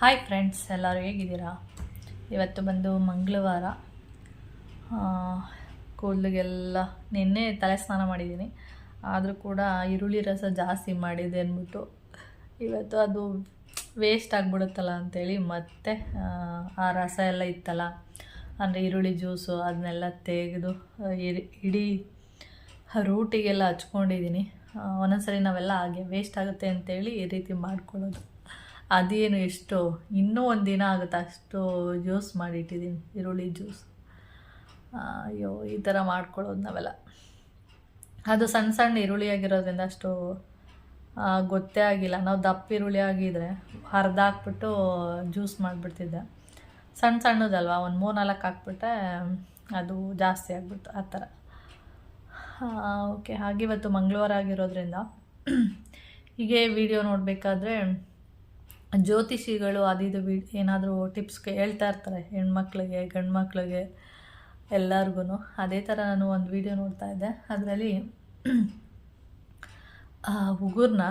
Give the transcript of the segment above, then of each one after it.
Hi friends ಎಲ್ಲರೂ ಹೇಗಿದ್ದೀರಾ? ಇವತ್ತು ಬಂದು ಮಂಗಳವಾರ. ಕೂದಲಿಗೆಲ್ಲ ನಿನ್ನೆ ತಲೆ ಸ್ನಾನ ಮಾಡಿದ್ದೀನಿ. ಆದರೂ ಕೂಡ ಈರುಳ್ಳಿ ರಸ ಜಾಸ್ತಿ ಮಾಡಿದೆ ಅಂದ್ಬಿಟ್ಟು. ಇವತ್ತು ಅದು ವೇಸ್ಟ್ ಆಗಿಬಿಡುತ್ತಲ್ಲ ಅಂಥೇಳಿ ಮತ್ತೆ ಆ, ರಸ ಎಲ್ಲ ಇತ್ತಲ್ಲ ಅಂದರೆ ಈರುಳ್ಳಿ ಜ್ಯೂಸು ಅದನ್ನೆಲ್ಲ ತೆಗೆದು ಇಡೀ ರೂಟಿಗೆಲ್ಲ ಹಚ್ಕೊಂಡಿದ್ದೀನಿ. ಒಂದೊಂದ್ಸರಿ ನಾವೆಲ್ಲ ಹಾಗೆ ವೇಸ್ಟ್ ಆಗುತ್ತೆ ಅಂತೇಳಿ ಈ ರೀತಿ ಮಾಡ್ಕೊಳ್ಳೋದು. ಅದೇನು ಎಷ್ಟು, ಇನ್ನೂ ಒಂದು ದಿನ ಆಗುತ್ತೆ, ಅಷ್ಟು ಜ್ಯೂಸ್ ಮಾಡಿಟ್ಟಿದ್ದೀನಿ ಈರುಳ್ಳಿ ಜ್ಯೂಸ್. ಅಯ್ಯೋ, ಈ ಥರ ಮಾಡ್ಕೊಳ್ಳೋದು ನಾವೆಲ್ಲ. ಅದು ಸಣ್ಣ ಸಣ್ಣ ಈರುಳ್ಳಿ ಆಗಿರೋದ್ರಿಂದ ಅಷ್ಟು ಗೊತ್ತೇ ಆಗಿಲ್ಲ. ನಾವು ದಪ್ಪ ಈರುಳ್ಳಿ ಆಗಿದ್ರೆ ಹಾಕ್ಬಿಟ್ಟು ಜ್ಯೂಸ್ ಮಾಡಿಬಿಡ್ತಿದ್ದೆ. ಸಣ್ಣ ಸಣ್ಣದಲ್ವ, ಒಂದು ಮೂರು ನಾಲ್ಕು ಹಾಕ್ಬಿಟ್ರೆ ಅದು ಜಾಸ್ತಿ ಆಗ್ಬಿಡ್ತು, ಆ ಥರ ಓಕೆ, ಹಾಗೆ ಇವತ್ತು ಮಂಗಳವಾರ ಆಗಿರೋದ್ರಿಂದ ಹೀಗೆ ವಿಡಿಯೋ ನೋಡಬೇಕಾದ್ರೆ ಜ್ಯೋತಿಷಿಗಳು ಅದಿದು ವಿ ಏನಾದರೂ ಟಿಪ್ಸ್ ಹೇಳ್ತಾ ಇರ್ತಾರೆ, ಹೆಣ್ಮಕ್ಳಿಗೆ ಗಂಡು ಮಕ್ಳಿಗೆ ಎಲ್ಲರಿಗೂ ಅದೇ ಥರ ನಾನು ಒಂದು ವಿಡಿಯೋ ನೋಡ್ತಾ ಇದ್ದೆ. ಅದರಲ್ಲಿ ಉಗುರನ್ನ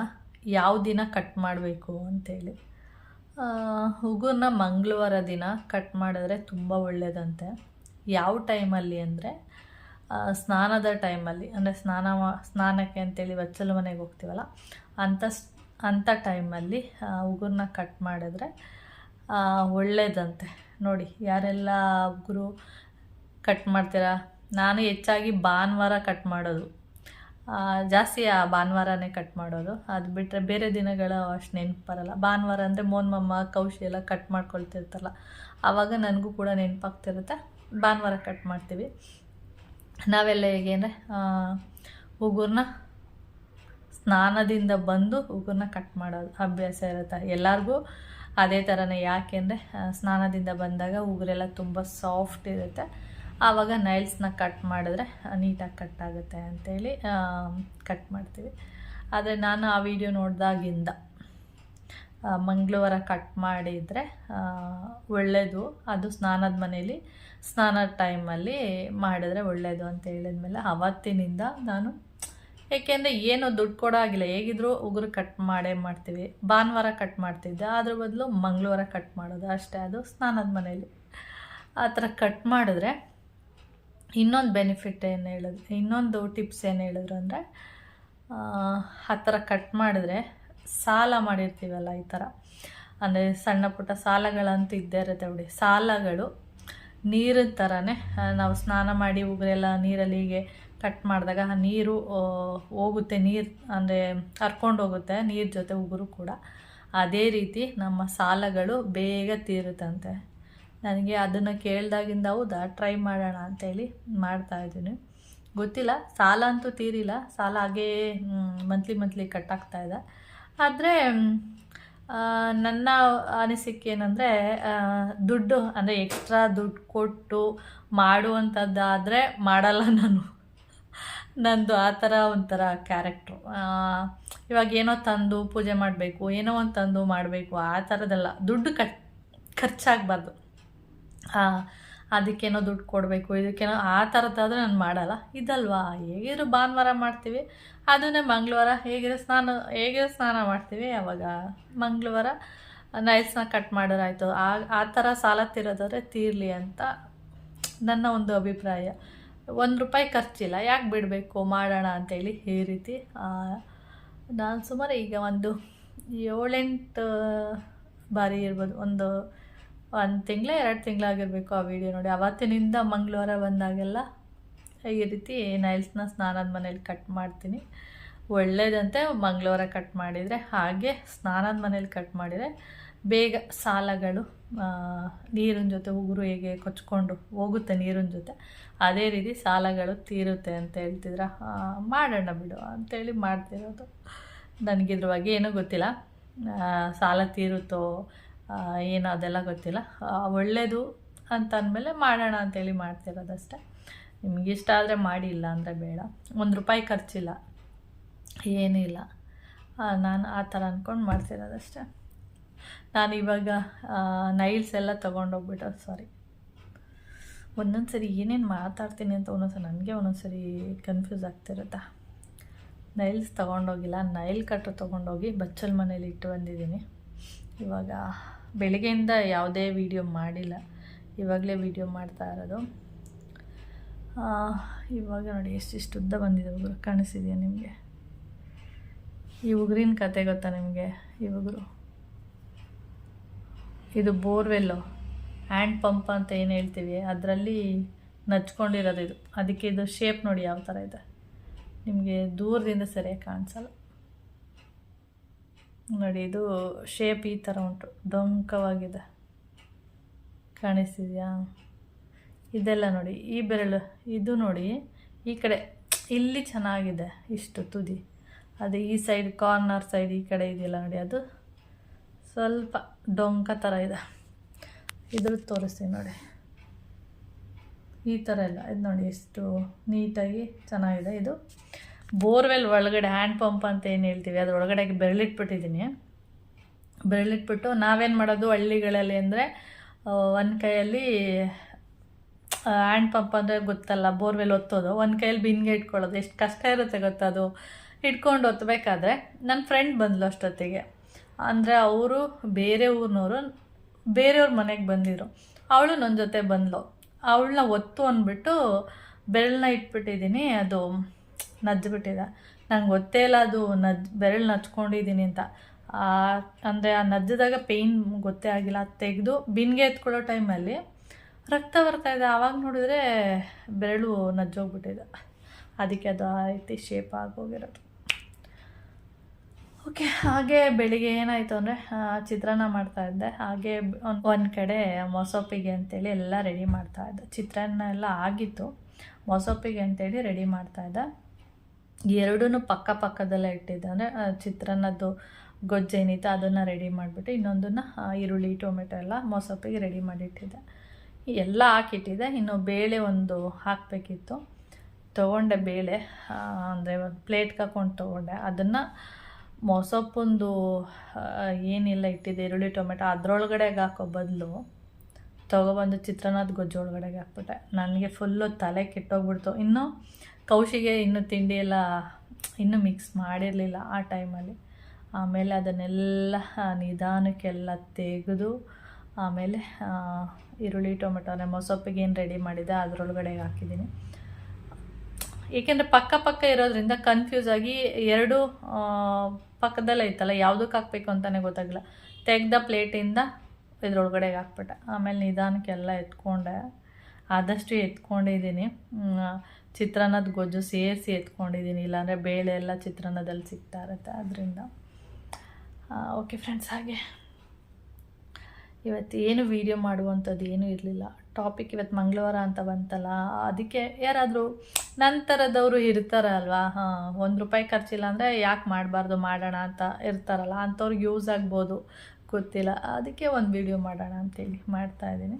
ಯಾವ ದಿನ ಕಟ್ ಮಾಡಬೇಕು ಅಂತೇಳಿ. ಉಗುರನ್ನ ಮಂಗಳವಾರ ದಿನ ಕಟ್ ಮಾಡಿದ್ರೆ ತುಂಬ ಒಳ್ಳೆಯದಂತೆ ಯಾವ ಟೈಮಲ್ಲಿ ಅಂದರೆ ಸ್ನಾನದ ಟೈಮಲ್ಲಿ, ಅಂದರೆ ಸ್ನಾನ ಮಾ ಸ್ನಾನಕ್ಕೆ ಅಂತೇಳಿ ಬಚ್ಚಲು ಮನೆಗೆ ಹೋಗ್ತೀವಲ್ಲ ಅಂಥ ಅಂಥ ಟೈಮಲ್ಲಿ ಉಗುರನ್ನ ಕಟ್ ಮಾಡಿದ್ರೆ ಒಳ್ಳೆಯದಂತೆ ನೋಡಿ, ಯಾರೆಲ್ಲ ಉಗುರು ಕಟ್ ಮಾಡ್ತೀರಾ? ನಾನು ಹೆಚ್ಚಾಗಿ ಭಾನುವಾರ ಕಟ್ ಮಾಡೋದು. ಜಾಸ್ತಿ ಆ ಭಾನುವಾರನೇ ಕಟ್ ಮಾಡೋದು. ಅದು ಬಿಟ್ಟರೆ ಬೇರೆ ದಿನಗಳು ಅಷ್ಟು ನೆನಪು ಬರಲ್ಲ. ಭಾನುವಾರ ಅಂದರೆ ಮೋನ್ಮಮ್ಮ ಕೌಶಿ ಎಲ್ಲ ಕಟ್ ಮಾಡ್ಕೊಳ್ತಿರ್ತಲ್ಲ ಆವಾಗ ನನಗೂ ಕೂಡ ನೆನಪಾಗ್ತಿರುತ್ತೆ. ಭಾನುವಾರ ಕಟ್ ಮಾಡ್ತೀವಿ. ನಾವೆಲ್ಲ ಹೇಗೆ ಅಂದರೆ ಉಗುರನ್ನ ಸ್ನಾನದಿಂದ ಬಂದು ಉಗುರನ್ನ ಕಟ್ ಮಾಡೋದು ಅಭ್ಯಾಸ ಇರುತ್ತೆ. ಎಲ್ಲರಿಗೂ ಅದೇ ಥರನೇ ಯಾಕೆಂದರೆ ಸ್ನಾನದಿಂದ ಬಂದಾಗ ಉಗುರೆಲ್ಲ ತುಂಬ ಸಾಫ್ಟ್ ಇರುತ್ತೆ. ಆವಾಗ ನೈಲ್ಸ್ನ ಕಟ್ ಮಾಡಿದ್ರೆ ನೀಟಾಗಿ ಕಟ್ ಆಗುತ್ತೆ ಅಂತೇಳಿ ಕಟ್ ಮಾಡ್ತೀವಿ. ಆದರೆ ನಾನು ಆ ವಿಡಿಯೋ ನೋಡಿದಾಗಿಂದ ಮಂಗಳವಾರ ಕಟ್ ಮಾಡಿದರೆ ಒಳ್ಳೆಯದು ಅದು ಸ್ನಾನದ ಮನೇಲಿ ಸ್ನಾನದ ಟೈಮಲ್ಲಿ ಮಾಡಿದ್ರೆ ಒಳ್ಳೆಯದು ಅಂತ ಹೇಳಿದ್ಮೇಲೆ ಆವತ್ತಿನಿಂದ ನಾನು ಏಕೆಂದರೆ ಏನು ದುಡ್ಡು ಕೊಡೋ ಆಗಿಲ್ಲ. ಹೇಗಿದ್ರೂ ಉಗುರು ಕಟ್ ಮಾಡೇ ಮಾಡ್ತೀವಿ. ಭಾನುವಾರ ಕಟ್ ಮಾಡ್ತಿದ್ದೆ. ಅದ್ರ ಬದಲು ಮಂಗಳವಾರ ಕಟ್ ಮಾಡೋದು ಅಷ್ಟೇ. ಅದು ಸ್ನಾನದ ಮನೇಲಿ ಆ ಥರ ಕಟ್ ಮಾಡಿದ್ರೆ ಇನ್ನೊಂದು ಬೆನಿಫಿಟ್ ಏನು ಹೇಳಿದ್ರು ಇನ್ನೊಂದು ಟಿಪ್ಸ್ ಏನು ಹೇಳಿದ್ರು ಅಂದರೆ, ಆ ಥರ ಕಟ್ ಮಾಡಿದ್ರೆ ಸಾಲ ಮಾಡಿರ್ತೀವಲ್ಲ ಈ ಥರ. ಅಂದರೆ ಸಣ್ಣ ಪುಟ್ಟ ಸಾಲಗಳಂತೂ ಇದ್ದೇ ಇರುತ್ತೆ ಬಿಡಿ. ಸಾಲಗಳು ನೀರಿನ ಥರನೇ ನಾವು ಸ್ನಾನ ಮಾಡಿ ಉಗುರೆಲ್ಲ ನೀರಲ್ಲಿ ಹೀಗೆ ಕಟ್ ಮಾಡಿದಾಗ ನೀರು ಹೋಗುತ್ತೆ. ನೀರು ಅಂದರೆ ಹರ್ಕೊಂಡು ಹೋಗುತ್ತೆ, ನೀರು ಜೊತೆ ಉಗುರು ಕೂಡ. ಅದೇ ರೀತಿ ನಮ್ಮ ಸಾಲಗಳು ಬೇಗ ತೀರುತ್ತಂತೆ. ನನಗೆ ಅದನ್ನು ಕೇಳ್ದಾಗಿಂದ ಹೌದಾ? ಟ್ರೈ ಮಾಡೋಣ ಅಂತೇಳಿ ಮಾಡ್ತಾಯಿದ್ದೀನಿ ಗೊತ್ತಿಲ್ಲ, ಸಾಲ ಅಂತೂ ತೀರಿಲ್ಲ. ಸಾಲ ಹಾಗೇ ಮಂತ್ಲಿ ಮಂತ್ಲಿ ಕಟ್ಟಾಗ್ತಾ ಇದೆ. ಆದರೆ ನನ್ನ ಅನಿಸಿಕೆ ಏನಂದರೆ ದುಡ್ಡು ಅಂದರೆ ಎಕ್ಸ್ಟ್ರಾ ದುಡ್ಡು ಕೊಟ್ಟು ಮಾಡುವಂಥದ್ದಾದರೆ ಮಾಡಲ್ಲ ನಾನು. ನಂದು ಆ ಥರ ಒಂಥರ ಕ್ಯಾರೆಕ್ಟ್ರು ಇವಾಗ ಏನೋ ತಂದು ಪೂಜೆ ಮಾಡಬೇಕು, ಏನೋ ಒಂದು ತಂದು ಮಾಡಬೇಕು, ಆ ಥರದ್ದೆಲ್ಲ ದುಡ್ಡು ಕಟ್, ಖರ್ಚಾಗಬಾರ್ದು. ಅದಕ್ಕೇನೋ ದುಡ್ಡು ಕೊಡಬೇಕು, ಇದಕ್ಕೇನೋ ಆ ಥರದ್ದಾದ್ರೆ ನಾನು ಮಾಡಲ್ಲ. ಇದಲ್ವಾ? ಹೇಗಿದ್ರು ಭಾನುವಾರ ಮಾಡ್ತೀವಿ. ಅದನ್ನೇ ಮಂಗಳವಾರ ಹೇಗಿರೋ ಸ್ನಾನ ಹೇಗಿರೋ ಸ್ನಾನ ಮಾಡ್ತೀವಿ. ಅವಾಗ ಮಂಗಳವಾರ ನೈಲ್ಸ್ನ ಕಟ್ ಮಾಡೋರಾಯ್ತು. ಆ ಆ ಥರ ಸಾಲ ತೀರೋದಾದ್ರೆ ತೀರಲಿ ಅಂತ ನನ್ನ ಒಂದು ಅಭಿಪ್ರಾಯ. ಒಂದು ರೂಪಾಯಿ ಖರ್ಚಿಲ್ಲ. ಯಾಕೆ ಬಿಡಬೇಕು? ಮಾಡೋಣ ಅಂತೇಳಿ ಈ ರೀತಿ ನಾನು ಸುಮಾರು ಈಗ ಒಂದು ಏಳೆಂಟು ಬಾರಿ ಇರ್ಬೋದು. ಒಂದು ಒಂದು ತಿಂಗಳ, ಎರಡು ತಿಂಗಳಾಗಿರಬೇಕು ಆ ವಿಡಿಯೋ ನೋಡಿ. ಅವತ್ತಿನಿಂದ ಮಂಗಳವಾರ ಬಂದಾಗೆಲ್ಲ ಈ ರೀತಿ ನೈಲ್ಸ್ನ ಸ್ನಾನದ ಮನೇಲಿ ಕಟ್ ಮಾಡ್ತೀನಿ. ಒಳ್ಳೆಯದಂತೆ ಮಂಗಳವಾರ ಕಟ್ ಮಾಡಿದರೆ, ಹಾಗೆ ಸ್ನಾನದ ಮನೇಲಿ ಕಟ್ ಮಾಡಿದರೆ ಬೇಗ ಸಾಲಗಳು ನೀರಿನ ಜೊತೆ ಉಗುರು ಹೇಗೆ ಕೊಚ್ಕೊಂಡು ಹೋಗುತ್ತೆ ನೀರಿನ ಜೊತೆ. ಅದೇ ರೀತಿ ಸಾಲಗಳು ತೀರುತ್ತೆ ಅಂತ ಹೇಳ್ತಿದ್ರ. ಮಾಡೋಣ ಬಿಡು ಅಂತೇಳಿ ಮಾಡ್ತಿರೋದು. ನನಗಿದ್ರ ಬಗ್ಗೆ ಏನೂ ಗೊತ್ತಿಲ್ಲ. ಸಾಲ ತೀರುತ್ತೋ ಏನೋ ಅದೆಲ್ಲ ಗೊತ್ತಿಲ್ಲ. ಒಳ್ಳೆಯದು ಅಂತ ಅಂದಮೇಲೆ ಮಾಡೋಣ ಅಂತೇಳಿ ಮಾಡ್ತಿರೋದಷ್ಟೇ. ನಿಮ್ಗೆ ಇಷ್ಟ ಆದರೆ ಮಾಡಿ ಇಲ್ಲ ಅಂದರೆ ಬೇಡ. ಒಂದು ರೂಪಾಯಿ ಖರ್ಚಿಲ್ಲ. ಏನೂ ಇಲ್ಲ. ನಾನು ಆ ಥರ ಅಂದ್ಕೊಂಡು ಮಾಡ್ತಿರೋದಷ್ಟೇ. ನಾನು ಇವಾಗ ನೈಲ್ಸ್ ಎಲ್ಲ ತೊಗೊಂಡೋಗ್ಬಿಟ್ಟು ಸಾರಿ ಒಂದೊಂದು ಸರಿ ಏನೇನು ಮಾತಾಡ್ತೀನಿ ಅಂತ ಒಂದೊಂದು ನನಗೆ ಒಂದೊಂದು ಸರಿ ಕನ್ಫ್ಯೂಸ್ ಆಗ್ತಿರುತ್ತೆ ನೈಲ್ಸ್ ತೊಗೊಂಡೋಗಿಲ್ಲ ನೈಲ್ ಕಟ್ಟು ತೊಗೊಂಡೋಗಿ ಬಚ್ಚಲ್ ಮನೇಲಿ ಇಟ್ಟು ಬಂದಿದ್ದೀನಿ. ಇವಾಗ ಬೆಳಗ್ಗೆಯಿಂದ ಯಾವುದೇ ವೀಡಿಯೋ ಮಾಡಿಲ್ಲ. ಇವಾಗಲೇ ವಿಡಿಯೋ ಮಾಡ್ತಾ ಇರೋದು. ಇವಾಗ ನೋಡಿ ಎಷ್ಟಿಷ್ಟು ಉದ್ದ ಬಂದಿದೆ ಉಗುರು ಕಾಣಿಸಿದೆಯಾ ನಿಮಗೆ? ಈ ಉಗುರಿನ ಕತೆ ಗೊತ್ತಾ ನಿಮಗೆ, ಈ ಉಗುರು? ಇದು ಬೋರ್ವೆಲ್ಲು. ಹ್ಯಾಂಡ್ ಪಂಪ್ ಅಂತ ಏನು ಹೇಳ್ತೀವಿ, ಅದರಲ್ಲಿ ನಚ್ಕೊಂಡಿರೋದು ಇದು. ಅದಕ್ಕೆ ಇದು ಶೇಪ್ ನೋಡಿ ಯಾವ ಥರ ಇದೆ. ನಿಮಗೆ ದೂರದಿಂದ ಸರಿಯಾಗಿ ಕಾಣಿಸಲ್ಲ. ನೋಡಿ, ಇದು ಶೇಪ್ ಈ ಥರ ಉಂಟು. ಡೊಂಕವಾಗಿದೆ ಕಾಣಿಸ್ತಿದೆಯಾ? ಇದೆಲ್ಲ ನೋಡಿ, ಈ ಬೆರಳು, ಇದು ನೋಡಿ, ಈ ಕಡೆ ಇಲ್ಲಿ ಚೆನ್ನಾಗಿದೆ ಇಷ್ಟು ತುದಿ. ಅದು ಈ ಸೈಡ್ ಕಾರ್ನರ್ ಸೈಡ್ ಈ ಕಡೆ ಇದೆಯಲ್ಲ ನೋಡಿ, ಅದು ಸ್ವಲ್ಪ ಡೊಂಕ ಥರ ಇದೆ. ಇದ್ರದ್ದು ತೋರಿಸ್ತೀನಿ ನೋಡಿ. ಈ ಥರ ಎಲ್ಲ. ಇದು ನೋಡಿ ಎಷ್ಟು ನೀಟಾಗಿ ಚೆನ್ನಾಗಿದೆ ಇದು. ಬೋರ್ವೆಲ್ ಒಳಗಡೆ ಹ್ಯಾಂಡ್ ಪಂಪ್ ಅಂತ ಏನು ಹೇಳ್ತೀವಿ ಅದ್ರ ಒಳಗಡೆ ಬೆರಳಿಟ್ಬಿಟ್ಟಿದ್ದೀನಿ. ಬೆರಳಿಟ್ಬಿಟ್ಟು ನಾವೇನು ಮಾಡೋದು, ಹಳ್ಳಿಗಳಲ್ಲಿ ಅಂದರೆ ಒಂದು ಕೈಯಲ್ಲಿ ಹ್ಯಾಂಡ್ ಪಂಪ್ ಅಂದರೆ ಗೊತ್ತಲ್ಲ, ಬೋರ್ವೆಲ್ ಒತ್ತೋದು. ಒಂದು ಕೈಯಲ್ಲಿ ಬಿನ್ಗೆ ಇಟ್ಕೊಳ್ಳೋದು. ಎಷ್ಟು ಕಷ್ಟ ಇರುತ್ತೆ ಗೊತ್ತದು ಇಟ್ಕೊಂಡು ಒತ್ತಬೇಕಾದ್ರೆ ನನ್ನ ಫ್ರೆಂಡ್ ಬಂದಳು ಅಷ್ಟೊತ್ತಿಗೆ. ಅಂದರೆ ಅವರು ಬೇರೆ ಊರಿನವರು ಬೇರೆಯವ್ರ ಮನೆಗೆ ಬಂದಿದ್ರು. ಅವಳು ನನ್ನ ಜೊತೆ ಬಂದ್ಲು. ಅವಳನ್ನ ಒತ್ತು ಅಂದ್ಬಿಟ್ಟು ಬೆರಳನ್ನ ಇಟ್ಬಿಟ್ಟಿದ್ದೀನಿ ಅದು ನಜ್ಜಿಬಿಟ್ಟಿದೆ ನಂಗೆ ಗೊತ್ತೇ ಇಲ್ಲ ಅದು ನಜ್, ಬೆರಳು ನಚ್ಕೊಂಡಿದ್ದೀನಿ ಅಂತ. ಅಂದರೆ ಆ ನಜ್ಜಿದಾಗ ಪೇಯ್ನ್ ಗೊತ್ತೇ ಆಗಿಲ್ಲ. ಅದು ತೆಗೆದು ಬಿನ್ಗೆ ಎತ್ಕೊಳ್ಳೋ ಟೈಮಲ್ಲಿ ರಕ್ತ ಬರ್ತಾ ಇದೆ. ಆವಾಗ ನೋಡಿದ್ರೆ ಬೆರಳು ನಜ್ಜೋಗ್ಬಿಟ್ಟಿದೆ. ಅದಕ್ಕೆ ಅದು ಆ ರೀತಿ ಶೇಪ್ ಆಗೋಗಿರೋದು ಓಕೆ ಹಾಗೆ ಬೆಳಿಗ್ಗೆ ಏನಾಯಿತು ಅಂದರೆ ಚಿತ್ರಾನ್ನ ಮಾಡ್ತಾ ಇದ್ದೆ. ಹಾಗೆ ಒಂದು ಕಡೆ ಮೊಸೊಪ್ಪಿಗೆ ಅಂತೇಳಿ ಎಲ್ಲ ರೆಡಿ ಮಾಡ್ತಾ ಇದ್ದೆ. ಚಿತ್ರಾನ್ನ ಎಲ್ಲ ಆಗಿತ್ತು. ಮೊಸೊಪ್ಪಿಗೆ ಅಂತೇಳಿ ರೆಡಿ ಮಾಡ್ತಾ ಇದ್ದೆ. ಎರಡೂ ಪಕ್ಕ ಪಕ್ಕದಲ್ಲೇ ಇಟ್ಟಿದ್ದೆ. ಅಂದರೆ ಚಿತ್ರಾನ್ನದ್ದು ಗೊಜ್ಜೇನಿತ್ತು ಅದನ್ನು ರೆಡಿ ಮಾಡಿಬಿಟ್ಟು ಇನ್ನೊಂದನ್ನು ಈರುಳ್ಳಿ, ಟೊಮೆಟೊ ಎಲ್ಲ ಮೊಸೊಪ್ಪಿಗೆ ರೆಡಿ ಮಾಡಿಟ್ಟಿದ್ದೆ. ಎಲ್ಲ ಹಾಕಿಟ್ಟಿದ್ದೆ. ಇನ್ನು ಬೇಳೆ ಒಂದು ಹಾಕಬೇಕಿತ್ತು. ತೊಗೊಂಡೆ ಬೇಳೆ ಅಂದರೆ ಒಂದು ಪ್ಲೇಟ್ಗೆ ಹಾಕೊಂಡು ತೊಗೊಂಡೆ. ಅದನ್ನು ಮೊಸಪ್ಪೊಂದು ಏನಿಲ್ಲ ಇಟ್ಟಿದ್ದೆ, ಈರುಳ್ಳಿ, ಟೊಮೆಟೊ ಅದರೊಳಗಡೆಗೆ ಹಾಕೋ ಬದಲು ತೊಗೊಬಂದು ಚಿತ್ರಾನ್ನದ ಗೊಜ್ಜೊಳಗಡೆಗೆ ಹಾಕ್ಬಿಟ್ಟೆ. ನನಗೆ ಫುಲ್ಲು ತಲೆ ಕೆಟ್ಟೋಗ್ಬಿಡ್ತು. ಇನ್ನು ಕೌಶಿಗೆ ಇನ್ನು ತಿಂಡಿ ಎಲ್ಲ ಇನ್ನೂ ಮಿಕ್ಸ್ ಮಾಡಿರಲಿಲ್ಲ ಆ ಟೈಮಲ್ಲಿ ಆಮೇಲೆ ಅದನ್ನೆಲ್ಲ ನಿಧಾನಕ್ಕೆಲ್ಲ ತೆಗೆದು ಆಮೇಲೆ ಈರುಳ್ಳಿ ಟೊಮೆಟೊನೆ ಮೊಸೊಪ್ಪಿಗೆ ಏನು ರೆಡಿ ಮಾಡಿದೆ ಅದರೊಳಗಡೆ ಹಾಕಿದ್ದೀನಿ. ಏಕೆಂದರೆ ಪಕ್ಕ ಪಕ್ಕ ಇರೋದ್ರಿಂದ ಕನ್ಫ್ಯೂಸ್ ಆಗಿ ಎರಡು ಪಕ್ಕದಲ್ಲೇ ಇತ್ತಲ್ಲ, ಯಾವುದಕ್ಕೆ ಹಾಕಬೇಕು ಅಂತಲೇ ಗೊತ್ತಾಗಿಲ್ಲ ತೆಗ್ದ ಪ್ಲೇಟಿಂದ ಇದ್ರೊಳಗಡೆಗೆ ಹಾಕ್ಬಿಟ್ಟೆ. ಆಮೇಲೆ ನಿಧಾನಕ್ಕೆಲ್ಲ ಎತ್ಕೊಂಡೆ. ಆದಷ್ಟು ಎತ್ಕೊಂಡಿದ್ದೀನಿ. ಚಿತ್ರಾನ್ನದ ಗೊಜ್ಜು ಸೇರಿಸಿ ಎತ್ಕೊಂಡಿದ್ದೀನಿ. ಇಲ್ಲಾಂದರೆ ಬೇಳೆ ಎಲ್ಲ ಚಿತ್ರಾನ್ನದಲ್ಲಿ ಸಿಗ್ತಾ ಇರುತ್ತೆ ಅದರಿಂದ ಓಕೆ ಫ್ರೆಂಡ್ಸ್ ಹಾಗೆ. ಇವತ್ತು ಏನು ವೀಡಿಯೋ ಮಾಡುವಂಥದ್ದು ಏನೂ ಇರಲಿಲ್ಲ. ಟಾಪಿಕ್ ಇವತ್ತು ಮಂಗಳವಾರ ಅಂತ ಬಂತಲ್ಲ. ಅದಕ್ಕೆ ಯಾರಾದರೂ ನಂತರದವರು ಇರ್ತಾರಲ್ವಾ? ಹಾಂ, ಒಂದು ರೂಪಾಯಿ ಖರ್ಚಿಲ್ಲ ಅಂದರೆ ಯಾಕೆ ಮಾಡಬಾರ್ದು, ಮಾಡೋಣ ಅಂತ ಇರ್ತಾರಲ್ಲ, ಅಂಥವ್ರಿಗೆ ಯೂಸ್ ಆಗ್ಬೋದು. ಗೊತ್ತಿಲ್ಲ. ಅದಕ್ಕೆ ಒಂದು ವಿಡಿಯೋ ಮಾಡೋಣ ಅಂತೇಳಿ ಮಾಡ್ತಾಯಿದ್ದೀನಿ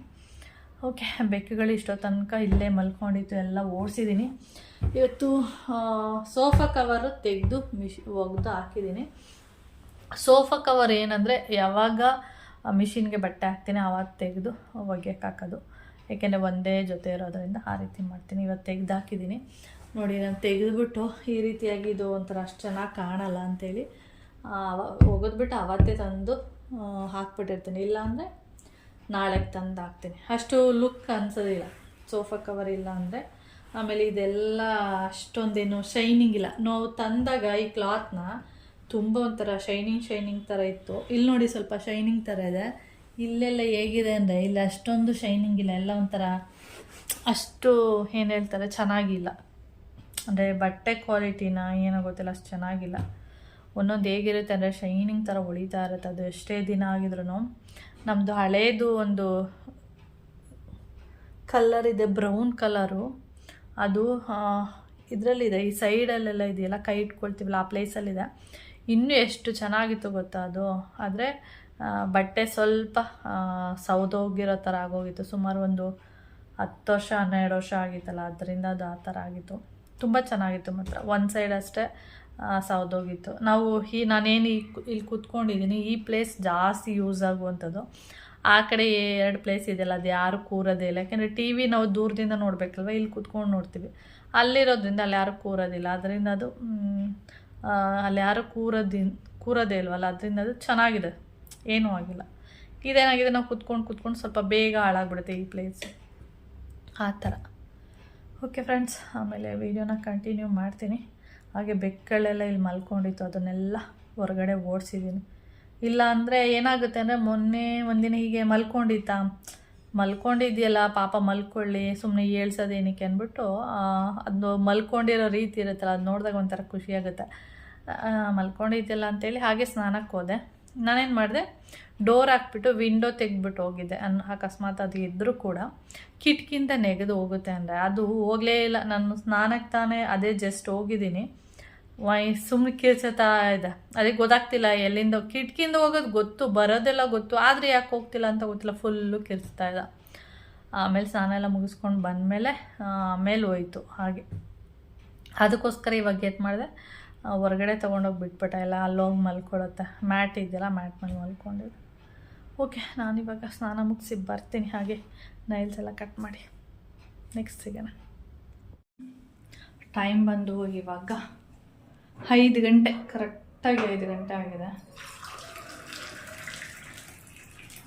ಓಕೆ ಬೆಕ್ಕುಗಳು ಇಷ್ಟೋ ತನಕ ಇಲ್ಲೇ ಮಲ್ಕೊಂಡಿತ್ತು, ಎಲ್ಲ ಓಡಿಸಿದ್ದೀನಿ. ಇವತ್ತು ಸೋಫಾ ಕವರು ತೆಗೆದು ಮಿಶ್, ಒಗೆದು ಹಾಕಿದ್ದೀನಿ. ಸೋಫಾ ಕವರ್ ಏನಂದರೆ ಯಾವಾಗ ಮಿಷಿನ್ಗೆ ಬಟ್ಟೆ ಹಾಕ್ತೀನಿ ಆವಾಗ ತೆಗೆದು ಒಗೆಯಕ್ಕೆ ಹಾಕೋದು. ಏಕೆಂದರೆ ಒಂದೇ ಜೊತೆ ಇರೋದರಿಂದ ಆ ರೀತಿ ಮಾಡ್ತೀನಿ. ಇವತ್ತು ತೆಗೆದು ಹಾಕಿದ್ದೀನಿ. ನೋಡಿ, ನಾನು ತೆಗೆದುಬಿಟ್ಟು ಈ ರೀತಿಯಾಗಿ ಇದು ಒಂಥರ ಅಷ್ಟು ಚೆನ್ನಾಗಿ ಕಾಣಲ್ಲ ಅಂಥೇಳಿ ಒಗೆದ್ಬಿಟ್ಟು ಅವತ್ತೇ ತಂದು ಹಾಕ್ಬಿಟ್ಟಿರ್ತೀನಿ. ಇಲ್ಲಾಂದರೆ ನಾಳೆಗೆ ತಂದು ಹಾಕ್ತೀನಿ. ಅಷ್ಟು ಲುಕ್ ಅನ್ಸೋದಿಲ್ಲ. ಸೋಫಾ ಕವರ್ ಇಲ್ಲ ಅಂದರೆ. ಆಮೇಲೆ ಇದೆಲ್ಲ ಅಷ್ಟೊಂದೇನು ಶೈನಿಂಗ್ ಇಲ್ಲ. ನಾವು ತಂದಾಗ ಈ ಕ್ಲಾತ್ನ ತುಂಬ ಒಂಥರ ಶೈನಿಂಗ್ ಶೈನಿಂಗ್ ಥರ ಇತ್ತು. ಇಲ್ಲಿ ನೋಡಿ ಸ್ವಲ್ಪ ಶೈನಿಂಗ್ ಥರ ಇದೆ. ಇಲ್ಲೆಲ್ಲ ಹೇಗಿದೆ ಅಂದರೆ ಇಲ್ಲಿ, ಅಷ್ಟೊಂದು ಶೈನಿಂಗ್ ಇಲ್ಲ. ಎಲ್ಲ ಒಂಥರ ಅಷ್ಟು ಏನು ಹೇಳ್ತಾರೆ, ಚೆನ್ನಾಗಿಲ್ಲ. ಅಂದರೆ ಬಟ್ಟೆ ಕ್ವಾಲಿಟಿನ ಏನೋ ಗೊತ್ತಿಲ್ಲ, ಅಷ್ಟು ಚೆನ್ನಾಗಿಲ್ಲ. ಒಂದೊಂದು ಹೇಗಿರುತ್ತೆ ಅಂದರೆ ಶೈನಿಂಗ್ ಥರ ಹೊಳಿತಾ ಇರುತ್ತೆ. ಅದು ಎಷ್ಟೇ ದಿನ ಆಗಿದ್ರು ನಮ್ಮದು ಹಳೇದು ಒಂದು ಕಲರ್ ಇದೆ ಬ್ರೌನ್ ಕಲರು ಅದು ಇದರಲ್ಲಿದೆ. ಈ ಸೈಡಲ್ಲೆಲ್ಲ ಇದೆಯಲ್ಲ, ಕೈ ಇಟ್ಕೊಳ್ತೀವಲ್ಲ, ಆ ಪ್ಲೇಸಲ್ಲಿದೆ ಇನ್ನೂ ಎಷ್ಟು ಚೆನ್ನಾಗಿತ್ತು ಗೊತ್ತಾ ಅದು? ಆದರೆ ಬಟ್ಟೆ ಸ್ವಲ್ಪ ಸೌದೋಗಿರೋ ಥರ ಆಗೋಗಿತ್ತು. ಸುಮಾರು ಒಂದು ಹತ್ತು ವರ್ಷ, ಹನ್ನೆರಡು ವರ್ಷ ಆಗಿತ್ತಲ್ಲ, ಅದರಿಂದ ಅದು ಆ ಥರ ಆಗಿತ್ತು. ತುಂಬ ಚೆನ್ನಾಗಿತ್ತು ಮಾತ್ರ. ಒಂದು ಸೈಡ್ ಅಷ್ಟೇ ಸೌದೋಗಿತ್ತು ನಾವು ಈ, ನಾನೇನು ಇಲ್ಲಿ ಕೂತ್ಕೊಂಡಿದ್ದೀನಿ, ಈ ಪ್ಲೇಸ್ ಜಾಸ್ತಿ ಯೂಸ್ ಆಗುವಂಥದ್ದು, ಆ ಕಡೆ ಎರಡು ಪ್ಲೇಸ್ ಇದೆಯಲ್ಲ, ಅದು ಯಾರು ಕೂರೋದೇ ಇಲ್ಲ. ಯಾಕೆಂದರೆ ಟಿ ವಿ ನಾವು ದೂರದಿಂದ ನೋಡಬೇಕಲ್ವ, ಇಲ್ಲಿ ಕೂತ್ಕೊಂಡು ನೋಡ್ತೀವಿ. ಅಲ್ಲಿರೋದ್ರಿಂದ ಅಲ್ಲಿ ಯಾರು ಕೂರೋದಿಲ್ಲ. ಅದರಿಂದ ಅದು ಅಲ್ಲಿ ಯಾರು ಕೂರೋದಿನ್, ಕೂರೋದೇ ಇಲ್ವಲ್ಲ, ಅದರಿಂದ ಅದು ಚೆನ್ನಾಗಿದೆ. ಏನೂ ಆಗಿಲ್ಲ. ಇದೇನಾಗಿದೆ? ನಾವು ಕುತ್ಕೊಂಡು ಕುತ್ಕೊಂಡು ಸ್ವಲ್ಪ ಬೇಗ ಹಾಳಾಗ್ಬಿಡುತ್ತೆ ಈ ಪ್ಲೇಸ್ ಆ ಥರ. ಓಕೆ ಫ್ರೆಂಡ್ಸ್ ಆಮೇಲೆ ವೀಡಿಯೋನ ಕಂಟಿನ್ಯೂ ಮಾಡ್ತೀನಿ. ಹಾಗೆ ಬೆಕ್ಕಳೆಲ್ಲ ಇಲ್ಲಿ ಮಲ್ಕೊಂಡಿತ್ತು. ಅದನ್ನೆಲ್ಲ ಹೊರಗಡೆ ಓಡಿಸಿದ್ದೀನಿ. ಇಲ್ಲ ಅಂದರೆ ಏನಾಗುತ್ತೆ ಅಂದರೆ ಮೊನ್ನೆ ಒಂದಿನ ಹೀಗೆ ಮಲ್ಕೊಂಡಿತ್ತಾ? ಮಲ್ಕೊಂಡಿದ್ಯಲ್ಲ, ಪಾಪ ಮಲ್ಕೊಳ್ಳಿ ಸುಮ್ಮನೆ ಏಳ್ಸೋದೇನಕ್ಕೆ ಅಂದ್ಬಿಟ್ಟು ಅದು ಮಲ್ಕೊಂಡಿರೋ ರೀತಿ ಇರುತ್ತಲ್ಲ, ಅದು ನೋಡಿದಾಗ ಒಂಥರ ಖುಷಿಯಾಗುತ್ತೆ ಮಲ್ಕೊಂಡಿದ್ಯಲ್ಲ ಅಂತೇಳಿ ಹಾಗೆ ಸ್ನಾನಕ್ಕೆ ಹೋದೆ. ನಾನೇನು ಮಾಡಿದೆ? ಡೋರ್ ಹಾಕ್ಬಿಟ್ಟು ವಿಂಡೋ ತೆಗೆದ್ಬಿಟ್ಟು ಹೋಗಿದ್ದೆ. ಅನ್ ಅಕಸ್ಮಾತ್ ಅದು ಇದ್ದರೂ ಕೂಡ ಕಿಟಕಿಯಿಂದ ನೆಗೆದು ಹೋಗುತ್ತೆ ಅಂದರೆ. ಅದು ಹೋಗಲೇ ಇಲ್ಲ. ನಾನು ಸ್ನಾನಕ್ಕೆ ತಾನೇ ಅದೇ ಜಸ್ಟ್ ಹೋಗಿದ್ದೀನಿ. ವೈ ಸುಮ್ಮನೆ ಕಿರ್ಚತಾ ಇದೆ ಅದಕ್ಕೆ ಗೊತ್ತಾಗ್ತಿಲ್ಲ ಎಲ್ಲಿಂದ ಕಿಟಕಿಯಿಂದ ಹೋಗೋದು ಗೊತ್ತು, ಬರೋದೆಲ್ಲ ಗೊತ್ತು. ಆದರೆ ಯಾಕೆ ಹೋಗ್ತಿಲ್ಲ ಅಂತ ಗೊತ್ತಿಲ್ಲ. ಫುಲ್ಲು ಕಿರ್ಚ್ತಾ ಇದೆ ಆಮೇಲೆ ಸ್ನಾನ ಎಲ್ಲ ಮುಗಿಸ್ಕೊಂಡು ಬಂದಮೇಲೆ ಆಮೇಲೆ ಹೋಯಿತು. ಹಾಗೆ. ಅದಕ್ಕೋಸ್ಕರ ಇವಾಗ ಏನು ಮಾಡಿದೆ? ಹೊರಗಡೆ ತೊಗೊಂಡೋಗಿ ಬಿಟ್ಬಿಟ್ಟ, ಎಲ್ಲ ಅಲ್ಲೋಗಿ ಮಲ್ಕೊಳ್ಳುತ್ತೆ. ಮ್ಯಾಟ್ ಇದೆಯಲ್ಲ, ಮ್ಯಾಟ್ ಮೇಲೆ ಮಲ್ಕೊಂಡಿದ್ದು. ಓಕೆ, ನಾನಿವಾಗ ಸ್ನಾನ ಮುಗಿಸಿ ಬರ್ತೀನಿ. ಹಾಗೆ ನೈಲ್ಸ್ ಎಲ್ಲ ಕಟ್ ಮಾಡಿ. ನೆಕ್ಸ್ಟ್ ಸಿಗೋಣ. ಟೈಮ್ ಬಂದು ಇವಾಗ ಐದು ಗಂಟೆ. ಕರೆಕ್ಟಾಗಿ ಐದು ಗಂಟೆ ಆಗಿದೆ.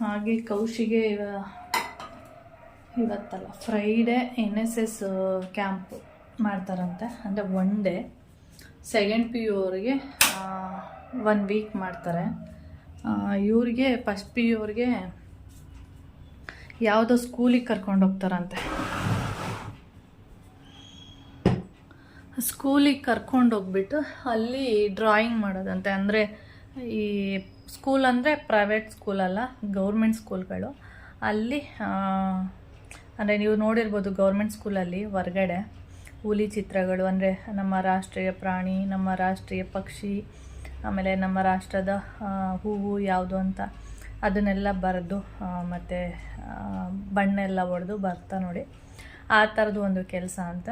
ಹಾಗೆ ಕೌಶಿಗೆ ಇವ ಇವತ್ತಲ್ಲ Friday N S S camp ಮಾಡ್ತಾರಂತೆ. ಅಂದರೆ one day second P U ಅವ್ರಿಗೆ ಒನ್ ವೀಕ್ ಮಾಡ್ತಾರೆ. ಇವ್ರಿಗೆ ಫಸ್ಟ್ ಪಿ ಯು ಅವ್ರಿಗೆ ಯಾವುದೋ ಸ್ಕೂಲಿಗೆ ಕರ್ಕೊಂಡು ಹೋಗ್ತಾರಂತೆ. ಸ್ಕೂಲಿಗೆ ಕರ್ಕೊಂಡು ಹೋಗ್ಬಿಟ್ಟು ಅಲ್ಲಿ ಡ್ರಾಯಿಂಗ್ ಮಾಡೋದಂತೆ. ಅಂದರೆ ಈ ಸ್ಕೂಲ್ ಅಂದರೆ ಪ್ರೈವೇಟ್ ಸ್ಕೂಲಲ್ಲ ಗೌರ್ಮೆಂಟ್ ಸ್ಕೂಲ್ಗಳು ಅಲ್ಲಿ ಅಂದರೆ ನೀವು ನೋಡಿರ್ಬೋದು ಗೌರ್ಮೆಂಟ್ ಸ್ಕೂಲಲ್ಲಿ ಹೊರ್ಗಡೆ. ಹುಲಿ ಚಿತ್ರಗಳು ಅಂದರೆ ನಮ್ಮ ರಾಷ್ಟ್ರೀಯ ಪ್ರಾಣಿ, ನಮ್ಮ ರಾಷ್ಟ್ರೀಯ ಪಕ್ಷಿ, ಆಮೇಲೆ ನಮ್ಮ ರಾಷ್ಟ್ರದ ಹೂವು ಯಾವುದು ಅಂತ ಅದನ್ನೆಲ್ಲ ಬರೆದು ಮತ್ತು ಬಣ್ಣ ಎಲ್ಲ ಹೊಡೆದು ಬರ್ತಾ ನೋಡಿ. ಆ ಥರದ್ದು ಒಂದು ಕೆಲಸ ಅಂತ.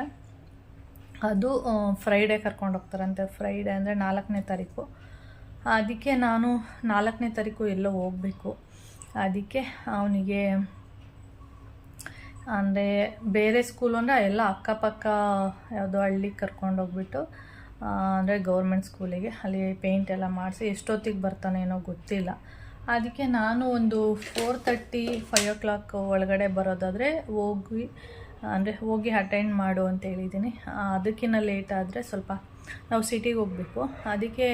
ಅದು ಫ್ರೈಡೇ ಕರ್ಕೊಂಡು ಹೋಗ್ತಾರಂತೆ. ಫ್ರೈಡೇ ಅಂದರೆ ನಾಲ್ಕನೇ ತಾರೀಕು. ಅದಕ್ಕೆ ನಾನು ನಾಲ್ಕನೇ ತಾರೀಕು ಎಲ್ಲೋ ಹೋಗಬೇಕು. ಅದಕ್ಕೆ ಅವನಿಗೆ ಅಂದರೆ ಬೇರೆ ಸ್ಕೂಲು ಅಂದರೆ ಎಲ್ಲ ಅಕ್ಕಪಕ್ಕ ಯಾವುದೋ ಹಳ್ಳಿಗೆ ಕರ್ಕೊಂಡು ಹೋಗ್ಬಿಟ್ಟು ಅಂದರೆ ಗೌರ್ಮೆಂಟ್ ಸ್ಕೂಲಿಗೆ ಅಲ್ಲಿ ಪೇಂಟ್ ಎಲ್ಲ ಮಾಡಿಸಿ ಎಷ್ಟೊತ್ತಿಗೆ ಬರ್ತಾನೇನೋ ಗೊತ್ತಿಲ್ಲ. ಅದಕ್ಕೆ ನಾನು ಒಂದು four thirty five o'clock ಒಳಗಡೆ ಬರೋದಾದರೆ ಹೋಗಿ, ಅಂದರೆ ಹೋಗಿ ಅಟೆಂಡ್ ಮಾಡು ಅಂತ ಹೇಳಿದ್ದೀನಿ ಅದಕ್ಕಿಂತ ಲೇಟ್ ಆದರೆ ಸ್ವಲ್ಪ ನಾವು ಸಿಟಿಗೆ ಹೋಗಬೇಕು. ಅದಕ್ಕೆ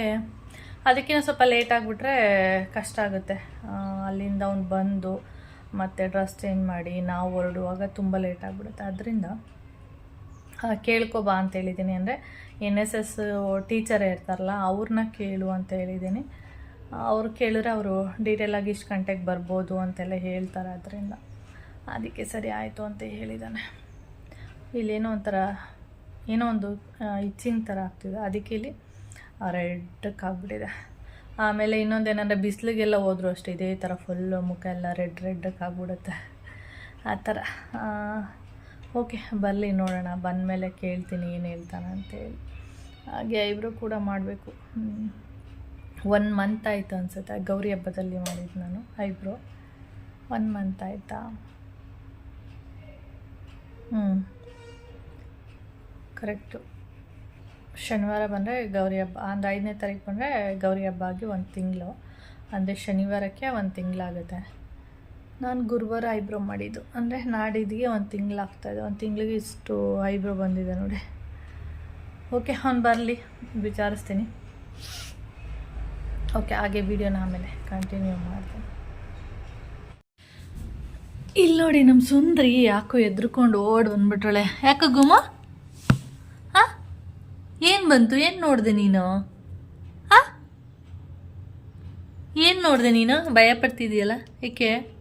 ಅದಕ್ಕಿಂತ ಸ್ವಲ್ಪ ಲೇಟ್ ಆಗಿಬಿಟ್ರೆ ಕಷ್ಟ ಆಗುತ್ತೆ. ಅಲ್ಲಿಂದ ಅವ್ನು ಬಂದು ಮತ್ತೆ ಡ್ರೆಸ್ ಚೇಂಜ್ ಮಾಡಿ ನಾವು ಹೊರಡುವಾಗ ತುಂಬ ಲೇಟ್ ಆಗಿಬಿಡುತ್ತೆ. ಅದರಿಂದ ಕೇಳ್ಕೊಬಾ ಅಂತ ಹೇಳಿದ್ದೀನಿ. ಅಂದರೆ ಎನ್ ಎಸ್ ಎಸ್ ಟೀಚರೇ ಇರ್ತಾರಲ್ಲ ಅವ್ರನ್ನ ಕೇಳು ಅಂತ ಹೇಳಿದ್ದೀನಿ. ಅವ್ರು ಕೇಳಿದ್ರೆ ಅವರು ಡೀಟೇಲಾಗಿ ಇಷ್ಟು ಗಂಟೆಗೆ ಬರ್ಬೋದು ಅಂತೆಲ್ಲ ಹೇಳ್ತಾರೆ ಅದರಿಂದ ಅದಕ್ಕೆ ಸರಿ ಆಯಿತು ಅಂತ ಹೇಳಿದ್ದಾನೆ ಇಲ್ಲೇನೋ ಒಂಥರ, ಏನೋ ಒಂದು ಇಚ್ಚಿಂಗ್ ಥರ ಆಗ್ತಿದೆ. ಅದಕ್ಕೆ ಇಲ್ಲಿ ಆಗ್ಬಿಟ್ಟಿದೆ. ಆಮೇಲೆ ಇನ್ನೊಂದು ಏನಂದರೆ ಬಿಸಿಲಿಗೆಲ್ಲ ಹೋದ್ರು ಅಷ್ಟೇ, ಇದೇ ಥರ ಫುಲ್ಲು ಮುಖ ಎಲ್ಲ ರೆಡ್ ರೆಡ್ಡಕ್ಕೆ ಆಗ್ಬಿಡುತ್ತೆ. ಆ ಥರ. ಓಕೆ ಬರಲಿ ನೋಡೋಣ ಬಂದ ಮೇಲೆ ಕೇಳ್ತೀನಿ ಏನು ಹೇಳ್ತಾನೆ ಅಂತೇಳಿ ಹಾಗೆ ಐಬ್ರೋ ಕೂಡ ಮಾಡಬೇಕು. ಒನ್ ಮಂತ್ ಆಯಿತು ಅನಿಸುತ್ತೆ, ಗೌರಿ ಹಬ್ಬದಲ್ಲಿ ಮಾಡಿದ್ದು ನಾನು ಐಬ್ರೋ ಒನ್ ಮಂತ್ ಆಯಿತಾ? ಹ್ಞೂ ಕರೆಕ್ಟು ಶನಿವಾರ ಬಂದರೆ ಗೌರಿ ಹಬ್ಬ, ಅಂದರೆ ಐದನೇ ತಾರೀಕು ಬಂದರೆ ಗೌರಿ ಹಬ್ಬ ಆಗಿ ಒಂದು ತಿಂಗಳು. ಅಂದರೆ ಶನಿವಾರಕ್ಕೆ ಒಂದು ತಿಂಗಳಾಗುತ್ತೆ. ನಾನು ಗುರುವಾರ ಐಬ್ರೋ ಮಾಡಿದ್ದು. ಅಂದರೆ ನಾಡಿದ್ದಿಗೆ ಒಂದು ತಿಂಗಳಾಗ್ತಾಯಿದೆ ಒಂದು ತಿಂಗಳಿಗೆ ಇಷ್ಟು ಐಬ್ರೋ ಬಂದಿದೆ ನೋಡಿ. ಓಕೆ, ಅವ್ನು ಬರಲಿ. ವಿಚಾರಿಸ್ತೀನಿ. ಓಕೆ, ಹಾಗೆ ವೀಡಿಯೋನ ಆಮೇಲೆ ಕಂಟಿನ್ಯೂ ಮಾಡ್ತೀನಿ. ಇಲ್ಲಿ ನೋಡಿ ನಮ್ಮ ಸುಂದರಿ ಯಾಕೋ ಎದ್ರುಕೊಂಡು ಓಡ್ ಬಂದ್ಬಿಟ್ರಳೆ. ಯಾಕೋ ಗುಮ್ಮ ಏನು ಬಂತು? ಏನು ನೋಡಿದೆ ನೀನು? ಆ? ಏನು ನೋಡಿದೆ ನೀನು? ಭಯ ಪಡ್ತಿದೀಯಲ್ಲ? ಏಕೆ?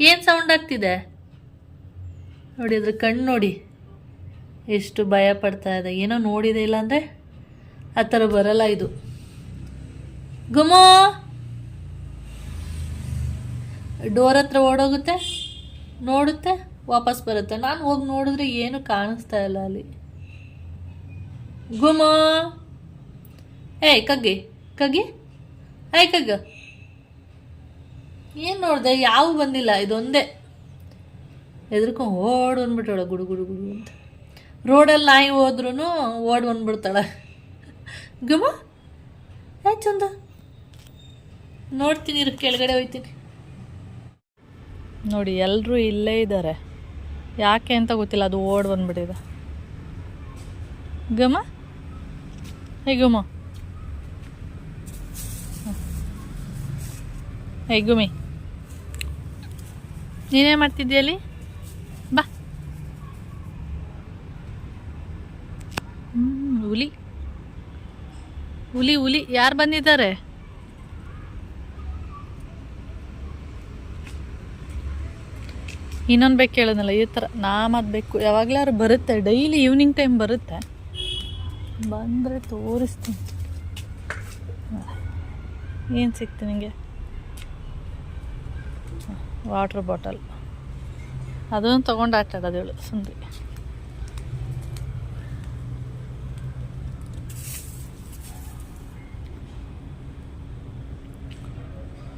ಏನು ಸೌಂಡ್ ಆಗ್ತಿದೆ? ನೋಡಿ, ಅದ್ರ ಕಣ್ಣು ನೋಡಿ. ಎಷ್ಟು ಭಯ ಪಡ್ತಾ ಇದೆ. ಏನೋ ನೋಡಿದೆ ಇಲ್ಲ ಅಂದರೆ ಆ ಥರ ಬರಲ್ಲ ಇದು. ಗುಮೋ ಡೋರ್ ಹತ್ರ ಓಡೋಗುತ್ತೆ? ನೋಡುತ್ತೆ? ವಾಪಸ್ ಬರುತ್ತೆ. ನಾನು ಹೋಗಿ ನೋಡಿದ್ರೆ ಏನು ಕಾಣಿಸ್ತಾ ಇಲ್ಲ ಅಲ್ಲಿ. ಗುಮ! ಏಯ್, ಕಗ್ಗಿ ಕಗ್ಗಿ. ಐ ಕಗ್ಗ. ಏನು ನೋಡಿದೆ? ಯಾವ ಬಂದಿಲ್ಲ. ಇದೊಂದೇ. ಎದ್ರಕೊಂಡು ಓಡ್ ಬಂದ್ಬಿಟ್ಟವಳೆ ಗುಡು ಗುಡು ಗುಡು ಅಂತ. ರೋಡಲ್ಲಿ ನಾಯಿ ಹೋದ್ರೂ ಓಡ್ ಬಂದ್ಬಿಡ್ತಾಳೆ. ಗುಮ! ಏ ಚಂದ. ನೋಡ್ತೀನಿ, ಇರು, ಕೆಳಗಡೆ ಹೋಯ್ತೀನಿ. ನೋಡಿ ಎಲ್ಲರೂ ಇಲ್ಲೇ ಇದ್ದಾರೆ ಯಾಕೆ ಅಂತ ಗೊತ್ತಿಲ್ಲ, ಅದು ಓಡ್ ಬಂದ್ಬಿಟ್ಟಿದೆ. ಗಮ ಹೇ ಗುಮ ಹೇ ಗುಮಿ ನೀನೇ ಮಾಡ್ತಿದ್ದೀಯಲ್ಲಿ ಬಾ. ಹುಲಿ. ಹುಲಿ ಹುಲಿ. ಯಾರು ಬಂದಿದ್ದಾರೆ? ಇನ್ನೊಂದು ಬೇಕು ಕೇಳೋದಲ್ಲ, ಈ ಥರ ನಾಮದ್ ಬೇಕು. ಯಾವಾಗಲಾರು ಬರುತ್ತೆ, ಡೈಲಿ ಈವ್ನಿಂಗ್ ಟೈಮ್ ಬರುತ್ತೆ. ಬಂದರೆ ತೋರಿಸ್ತೀನಿ. ಏನು ಸಿಕ್ತು ನಿಮಗೆ ವಾಟ್ರ್ ಬಾಟಲ್. ಅದನ್ನು ತೊಗೊಂಡು ಆಟ ಆಡೋದು ಹೇಳು ಸುಂದ್ರಿ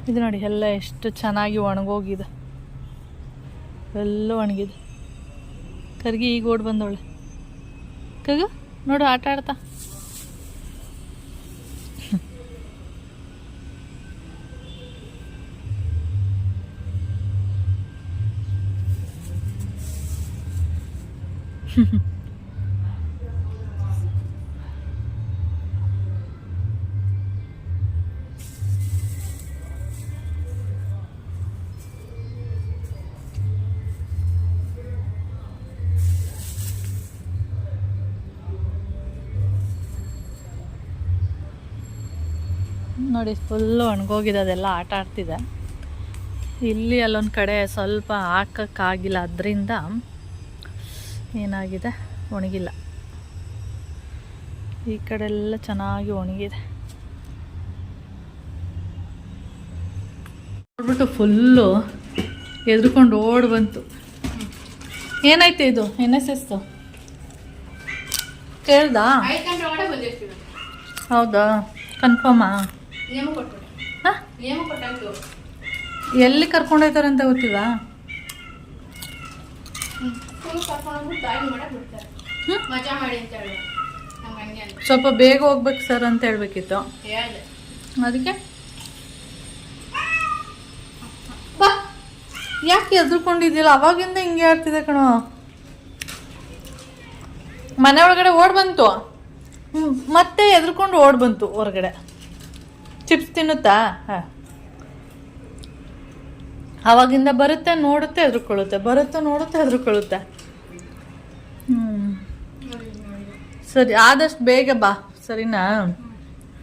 ಇದು ನೋಡಿ, ಎಲ್ಲ ಎಷ್ಟು ಚೆನ್ನಾಗಿ ಒಣಗೋಗಿದೆ. ಎಲ್ಲ ಒಣಗಿದೆ. ಕರ್ಗಿ ಈಗ ಓಡ್ ಬಂದವಳೆ. ಕಗ ನೋಡು ಆಟ ಆಡ್ತಾ. ನೋಡಿ ಫುಲ್ಲು ಒಣಗೋಗಿದೆ ಅದೆಲ್ಲ ಆಟ ಆಡ್ತಿದೆ. ಇಲ್ಲಿ ಅಲ್ಲೊಂದು ಕಡೆ ಸ್ವಲ್ಪ ಹಾಕಕ್ಕಾಗಿಲ್ಲ ಅದರಿಂದ ಏನಾಗಿದೆ? ಒಣಗಿಲ್ಲ. ಈ ಕಡೆ ಎಲ್ಲ ಚೆನ್ನಾಗಿ ಒಣಗಿದೆ. ನೋಡ್ಬಿಟ್ಟು ಫುಲ್ಲು ಎದ್ರುಕೊಂಡು ಓಡ್ ಬಂತು. ಏನಾಯ್ತು ಇದು? ಎನ್ ಎಸ್ ಎಸ್ ಕೇಳ್ದಾ? ಹೌದಾ? ಕನ್ಫರ್ಮಾ ಎಲ್ಲಿ ಕರ್ಕೊಂಡೋಯ್ತಾರೆ ಅಂತ ಹಂಗೆ ಸ್ವಲ್ಪ ಬೇಗ ಹೋಗ್ಬೇಕು ಸರ್ ಅಂತ ಹೇಳ್ಬೇಕಿತ್ತು. ಅದಕ್ಕೆ? ಯಾಕೆ ಎದ್ರುಕೊಂಡಿದ್ದಿಲ್ಲ ಅವಾಗಿಂದ ಹಿಂಗೆ ಆಗ್ತಿದೆ ಕಣೋ. ಮನೆ ಒಳಗಡೆ ಓಡ್ ಬಂತು. ಮತ್ತೆ ಎದ್ರುಕೊಂಡು ಓಡ್ ಬಂತು ಹೊರಗಡೆ. ಚಿಪ್ಸ್ ತಿನ್ನುತ್ತಾ? ಹಾಂ. ಅವಾಗಿಂದ ಬರುತ್ತೆ ನೋಡುತ್ತೆ ಹೆದ್ರಕೊಳ್ಳುತ್ತೆ ಬರುತ್ತೆ ನೋಡುತ್ತೆ ಹೆದ್ರಕೊಳ್ಳುತ್ತೆ ಹ್ಞೂ ಸರಿ ಆದಷ್ಟು ಬೇಗ ಬಾ. ಸರಿನಾ?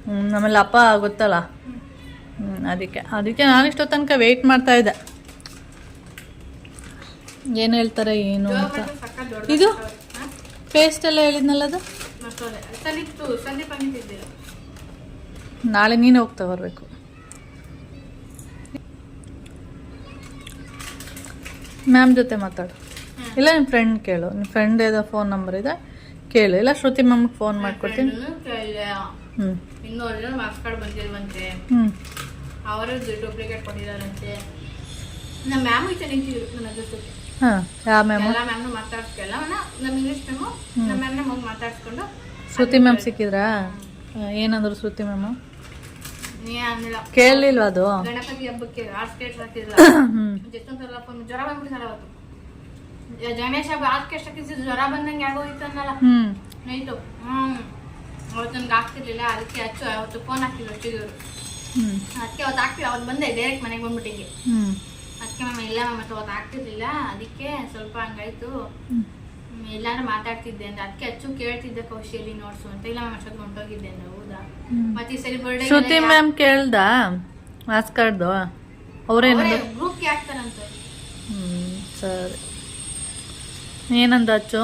ಹ್ಞೂ ಆಮೇಲೆ ಅಪ್ಪ ಗೊತ್ತಲ್ಲ? ಹ್ಞೂ ಅದಕ್ಕೆ ಅದಕ್ಕೆ ನಾನು ಇಷ್ಟೋ ತನಕ ವೆಯ್ಟ್ ಮಾಡ್ತಾ ಇದ್ದೆ. ಏನು ಹೇಳ್ತಾರೆ ಏನು ಅಂತ. ಇದು? ಪೇಸ್ಟ್ ಎಲ್ಲ ಹೇಳಿದ್ನಲ್ಲ ಅದು? ನಾಳೆ ನೀನು ಹೋಗ್ತಾ ಬರಬೇಕು. ಮ್ಯಾಮ್ ಜೊತೆ ಮಾತಾಡು. ಇಲ್ಲ ನಿಮ್ಮ ಫ್ರೆಂಡ್ ಕೇಳು. ನಿಮ್ಮ ಫ್ರೆಂಡ್ ಏದ ಫೋನ್ ನಂಬರ್ ಇದೆ. ಕೇಳು. ಇಲ್ಲ ಶ್ರುತಿ ಮ್ಯಾಮ್ ಫೋನ್ ಮಾಡ್ಕೊಡ್ತೀನಿ. ಕೇಳಿದೆ ಹ್ಞೂ ಇನ್ನೂ ಒರಿಜಿನಲ್ ಮಾರ್ಕ್ಸ್ ಕಾರ್ಡ್ ಬಂದಿರುವಂತೆ ಹ್ಞೂ ಅವರೇ ಡೂಪ್ಲಿಕೇಟ್ ಕೊಟ್ಟಿದಾರಂತೆ ನಮ್ಮ ಮ್ಯಾಮ್ ಐತೆ ನಿಂತಿದ್ರು ನನ್ನ ಅದ್ರ ಜೊತೆ. ಹಾಂ ಯಾವ ಮ್ಯಾಮು ಎಲ್ಲ ಮ್ಯಾಮ್ನು ಮಾತಾಡ್ಸ್ಕೆಲ್ಲ. ನಮ್ಮ ಇಂಗ್ಲೀಷ್ ಮ್ಯಾಮು ನಮ್ಮ ಮ್ಯಾಮ್ನ ಹೋಗಿ ಮಾತಾಡ್ಸ್ಕೊಂಡು ಶ್ರುತಿ ಮ್ಯಾಮ್ ಸಿಕ್ಕಿದ್ರಾ? ಏನಂದ್ರು ಶ್ರುತಿ ಮ್ಯಾಮು ಕೇಳಲಿಲ್ವ ಅದು ಗಣಪತಿ ಹಬ್ಬಕ್ಕೆ ಆರ್ಕೆಸ್ಟ್ ಹಾಕಿದ್ರಲ್ಲ? ಹ್ಞೂ ಎಷ್ಟೊಂದ್ಸಲ ಫೋನ್ ಜ್ವರ ಬಂದ್ಬಿಟ್ಟಿದ್ದಾರೆ ಅವತ್ತು. ಗಣೇಶ ಹಬ್ಬ ಆರ್ಕೆಸ್ಟ್ ಹಾಕಿದ್ದು ಜ್ವರ ಬಂದಂಗೆ ಆಗೋಯ್ತು ಅನ್ನಲ್ಲ ನೈಟು. ಹ್ಮ್. ಅವತ್ತು ನನ್ಗೆ ಆಗ್ತಿರ್ಲಿಲ್ಲ ಅದಕ್ಕೆ ಹಚ್ಚು ಅವತ್ತು ಫೋನ್ ಹಾಕಿದ್ರು ಹಚ್ಚಿದ್ರು ಅದಕ್ಕೆ ಅವತ್ತು ಆಗ್ತಿಲ್ಲ ಅವತ್ತು ಬಂದೆ ಡೈರೆಕ್ಟ್ ಮನೆಗೆ ಬಂದ್ಬಿಟ್ಟಿಗೆ ಅದಕ್ಕೆ ಮ್ಯಾಮ್ ಇಲ್ಲ ಮ್ಯಾಮ್ ಅವತ್ತು ಆಗ್ತಿರ್ಲಿಲ್ಲ ಅದಕ್ಕೆ ಸ್ವಲ್ಪ ಹಂಗಾಯ್ತು. ಎಲ್ಲಾರು ಮಾತಾಡ್ತಿದ್ದೆ ಅಂತ ಅದಕ್ಕೆ ಅಚ್ಚು ಕೇಳ್ತಿದ್ದೆ ಕೌಶಿಯಲ್ಲಿ ನೋಡ್ಸು ಅಂತ. ಇಲ್ಲ ಮ್ಯಾಮ್ ಅಷ್ಟೊತ್ತು ಹೊಂಟೋಗಿದ್ದೆ ಅಂದೆ ಹೌದಾ. ಮತ್ತೆ ಈ ಸರಿ ಬರ್ಡೇ ಶ್ರುತಿ ಮ್ಯಾಮ್ ಕೇಳ್ದ? ಮಾಸ್ ಕಾರ್ಡ್ದು ಗ್ರೂಪ್ ಗ್ರೂಪ್ಗೆ ಹಾಕ್ತಾರಂತ. ಹ್ಞೂ ಸರಿ. ಏನಂದ ಅಚ್ಚು?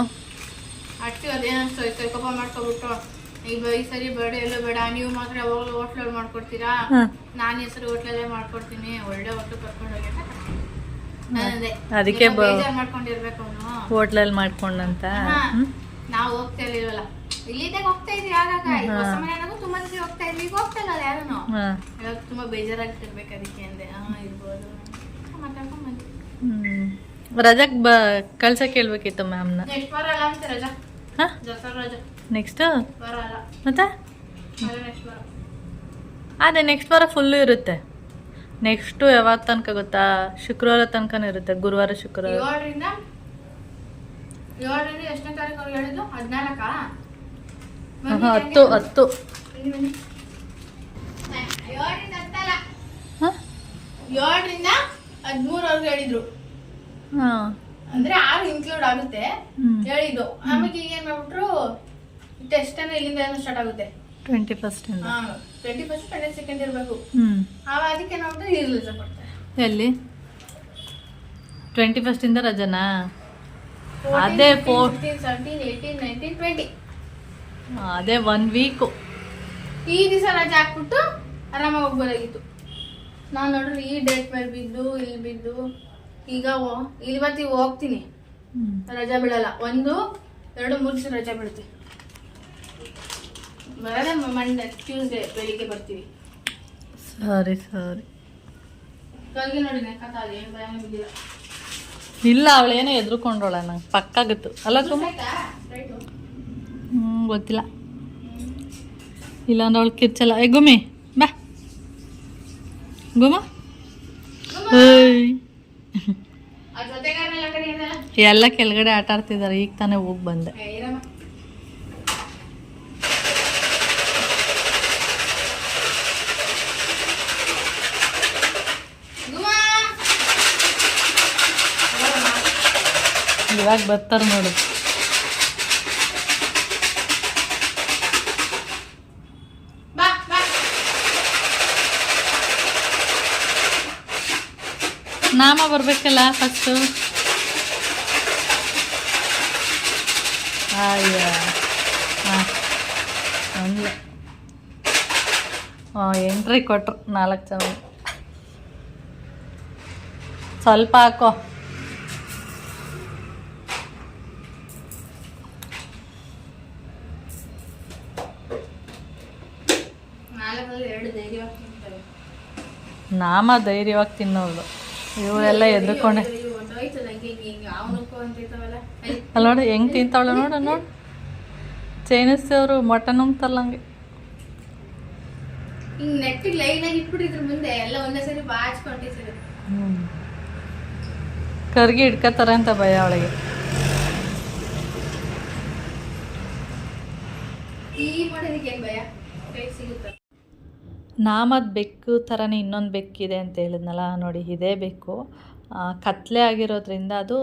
ಅಟ್ಟಿ ಅದೇನಂತ ಕೋಪ ಮಾಡ್ಕೊಬಿಟ್ಟು. ಈಗ ಈ ಸರಿ ಬರ್ಡೇ ಎಲ್ಲೂ ಬೇಡ ನೀವು ಮಾತ್ರ ಯಾವಾಗಲೂ ಹೋಟ್ಲಲ್ಲಿ ಮಾಡ್ಕೊಡ್ತೀರಾ? ನಾನ್ ಹೆಸರು ಹೋಟ್ಲಲ್ಲೇ ಮಾಡ್ಕೊಡ್ತೀನಿ ಒಳ್ಳೆ ಹೋಟ್ಲು ಕರ್ಕೊಂಡು ಹೋಗಿ ಅಂತ ಅದಕ್ಕೆ ಹೋಟ್ಲಲ್ಲಿ ಮಾಡ್ಕೊಂಡಂತ. ನಾವು ಹೋಗ್ತಾ ಇರ್ಲಿಲ್ವಲ್ಲ. ಇಲ್ಲಿದ್ದಾಗ ಹೋಗ್ತಾ ಇದ್ವಿ ಆಗಾಗ ಹೊಸ ಮನೆಯಾಗೂ ತುಂಬಾ ಜನ ಹೋಗ್ತಾ ಇದ್ವಿ. ಈಗ ಹೋಗ್ತಾ ಇಲ್ಲ ಯಾರು ಹಾಂ. ಇವಾಗ ತುಂಬಾ ಬೇಜಾರಾಗ್ತಿರ್ಬೇಕು ಅದಕ್ಕೆ ಅಂದೆ. ಹಾ ಇರ್ಬೋದು. ಮಾತಾಡ್ಕೊಂಡ್ ಬಂದ್ವಿ ರಜಾಕ್ ಬ ಕಳ್ಸಕ್ಕೆ ಹೇಳ್ಬೇಕಿತ್ತು ಮ್ಯಾಮ್ನ. ನೆಕ್ಸ್ಟ್ ವಾರ ಅಲ್ಲ ಅಂತ ರಜಾ? ಹಾಂ? ರಜಾ. ನೆಕ್ಸ್ಟ್? ವಾರ ಅಲ್ಲ. ಮತ್ತೆ? ನೆಕ್ಸ್ಟ್ ವಾರ. ಅದೇ ನೆಕ್ಸ್ಟ್ ವಾರ ಫುಲ್ಲು ಇರುತ್ತೆ. ನೆಕ್ಸ್ಟು ಯಾವಾಗ ತನಕ ಗೊತ್ತಾ? ಶುಕ್ರವಾರ ತನಕ ಇರುತ್ತೆ. ಗುರುವಾರ ಶುಕ್ರವಾರ. ಏಳರಿಂದ ಏಳರಿಂದ ಎಷ್ಟನೇ ತಾರೀಕು ಅವ್ರು ಹೇಳಿದ್ದು? ಹದಿನಾಲ್ಕಾ? ಹತ್ತು ಹತ್ತು. ಏಳರಿಂದ ಹತ್ತಲ್ಲ? ಹಾಂ? ಏಳರಿಂದ ಹದಿಮೂರವರೆಗೂ ಹೇಳಿದ್ರು. ಹಾಂ. ಅಂದ್ರೆ ಆರು ಇನ್ಕ್ಲೂಡ್ ಆಗುತ್ತೆ. ಹೇಳಿದ್ದು. ಆಮೇಲೆ ಈಗ ಏನ್ ಮಾಡ್ಬಿಟ್ರು ಟೆಸ್ಟ್ ಅನ್ನ ಇಲ್ಲಿಂದ ಸ್ಟಾರ್ಟ್ ಆಗುತ್ತೆ. ಟ್ವೆಂಟಿ ಫಸ್ಟಿಂದ ಟ್ವೆಂಟಿ ಫಸ್ಟ್ ಟ್ವೆಂಟಿ ಸೆಕೆಂಡ್ ಇರಬೇಕು. ಹ್ಞೂ ಆವಾಗ ಅದಕ್ಕೆ ನಾವು ರಿಲೀಸ್ ಮಾಡ್ತಾರೆ ಎಲ್ಲಿ? ಟ್ವೆಂಟಿ ಫಸ್ಟಿಂದ ರಜನಾ? ಅದೇ four seventeen eighteen nineteen twenty ಅದೇ ಒನ್ ವೀಕು ಈ ದಿವಸ ರಜೆ ಹಾಕ್ಬಿಟ್ಟು ಆರಾಮಾಗಿ ಹೋಗ್ಬೋದಾಗಿತ್ತು ನಾನು ನೋಡ್ರಿ ಈ ಡೇಟ್ ಮೇಲೆ ಬಿದ್ದು ಇಲ್ಲಿ ಬಿದ್ದು ಈಗ ಇಲ್ಲಿ ಮತ್ತೆ ಹೋಗ್ತೀನಿ. ರಜಾ ಬೀಳಲ್ಲ. ಒಂದು ಎರಡು ಮೂರು ದಿವಸ ರಜಾ ಬಿಡುತ್ತೆ ಬರೋದೇ ಮಂಡೇ ಟ್ಯೂಸ್ಡೇ ಬೆಳಿಗ್ಗೆ ಬರ್ತೀವಿ. ಸರಿ ಸರಿ. ಕಲ್ಗೆ ನೋಡಿ ಏನೋ ಅದು ಏನು ಭಯ ಬಿದ್ದಿಲ್ಲ ಇಲ್ಲ ಅವಳೇನೋ ಎದ್ರುಕೊಂಡೋಳ ನಂಗೆ ಪಕ್ಕಾಗತ್ತು ಅಲ್ಲ ತುಂಬ ಹ್ಞೂ ಗೊತ್ತಿಲ್ಲ. ಇಲ್ಲಾಂದ್ರೆ ಅವಳು ಕಿರ್ಚಲ್ಲ. ಏ ಗುಮಿ ಬಾ. ಗುಮ ಎಲ್ಲ ಕೆಳಗಡೆ ಆಟ ಆಡ್ತಿದ್ದಾರೆ ಈಗ ತಾನೇ ಹೋಗಿ ಬಂದೆ ಏ, ಇರಮ್ಮ ಗುಮ್ಮ ಇವಾಗ ಬರ್ತಾರೆ ನೋಡು. ನಾಮ ಬರಬೇಕಲ್ಲ ಫಸ್ಟು ಅಯ್ಯ ಹಾಂ. ಅಂದ್ಲು ಹಾಂ ಎಂಟ್ರಿ ಕೊಟ್ರು ನಾಲ್ಕು ಜನ. ಸ್ವಲ್ಪ ಹಾಕೋ ನಾಲ್ಕರಲ್ಲಿ ಎರಡು ಧೈರ್ಯವಾಗಿ ತಿಂತಾರೆ ನಾಮ ಧೈರ್ಯವಾಗಿ ತಿನ್ನೋದು. ಇವರೆಲ್ಲ ಅಂತಿರ್ತಾವಲ್ಲ ಅಲ್ಲ ನೋಡಿ ಹೆಂಗೆ ತಿಂತಾವಳ ನೋಡ ನೋಡು. ಚೈನೀಸ್ ಅವರು ಮಟನ್ ಉಂಗ್ತಲ್ಲ ಹಂಗೆ. ಹಿಂಗ್ ನೆಟ್ಟಿಗೆ ಲೈನ್ ಆಗಿ ಇಟ್ಬಿಟ್ಟಿದ್ರ ಮುಂದೆ ಎಲ್ಲ ಒಂದೇ ಸರಿ ಬಾಚ್ಕೊಂಡಿರ್ತಾರೆ ಹ್ಞೂ ಕರ್ಗಿ ಹಿಡ್ಕತಾರೆ ಅಂತ ಭಯ ಅವಳಿಗೆ. ಈ ಮಾಡೋದಕ್ಕೆ ಏನು ಭಯ? ಸಿಗುತ್ತೆ? ನಾಮದ ಬೆಕ್ಕು ಥರನೇ ಇನ್ನೊಂದು ಬೆಕ್ಕಿದೆ ಅಂತ ಹೇಳಿದ್ನಲ್ಲ, ನೋಡಿ ಇದೇ ಬೆಕ್ಕು. ಕತ್ತಲೆ ಕತ್ಲೆ ಆಗಿರೋದ್ರಿಂದ ಅದು